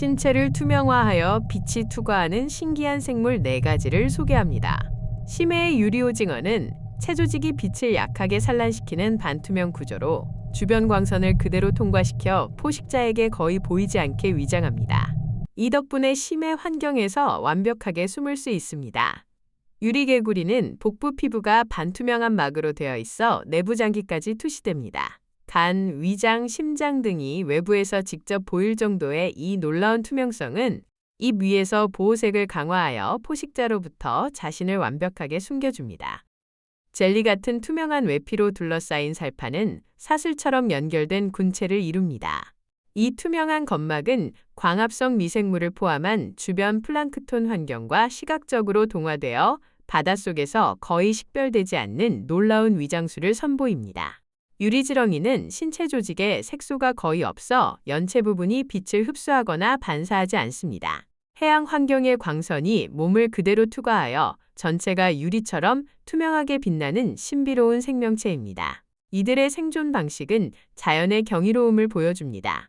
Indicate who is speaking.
Speaker 1: 신체를 투명화하여 빛이 투과하는 신기한 생물 네가지를 소개합니다. 심해의 유리오징어는 체조직이 빛을 약하게 산란시키는 반투명 구조로 주변 광선을 그대로 통과시켜 포식자에게 거의 보이지 않게 위장합니다. 이 덕분에 심해 환경에서 완벽하게 숨을 수 있습니다. 유리개구리는 복부 피부가 반투명한 막으로 되어 있어 내부 장기까지 투시됩니다. 간, 위장, 심장 등이 외부에서 직접 보일 정도의 이 놀라운 투명성은 입 위에서 보호색을 강화하여 포식자로부터 자신을 완벽하게 숨겨줍니다. 젤리 같은 투명한 외피로 둘러싸인 살파는 사슬처럼 연결된 군체를 이룹니다. 이 투명한 점막은 광합성 미생물을 포함한 주변 플랑크톤 환경과 시각적으로 동화되어 바닷속에서 거의 식별되지 않는 놀라운 위장수를 선보입니다. 유리지렁이는 신체 조직에 색소가 거의 없어 연체 부분이 빛을 흡수하거나 반사하지 않습니다. 해양 환경의 광선이 몸을 그대로 투과하여 전체가 유리처럼 투명하게 빛나는 신비로운 생명체입니다. 이들의 생존 방식은 자연의 경이로움을 보여줍니다.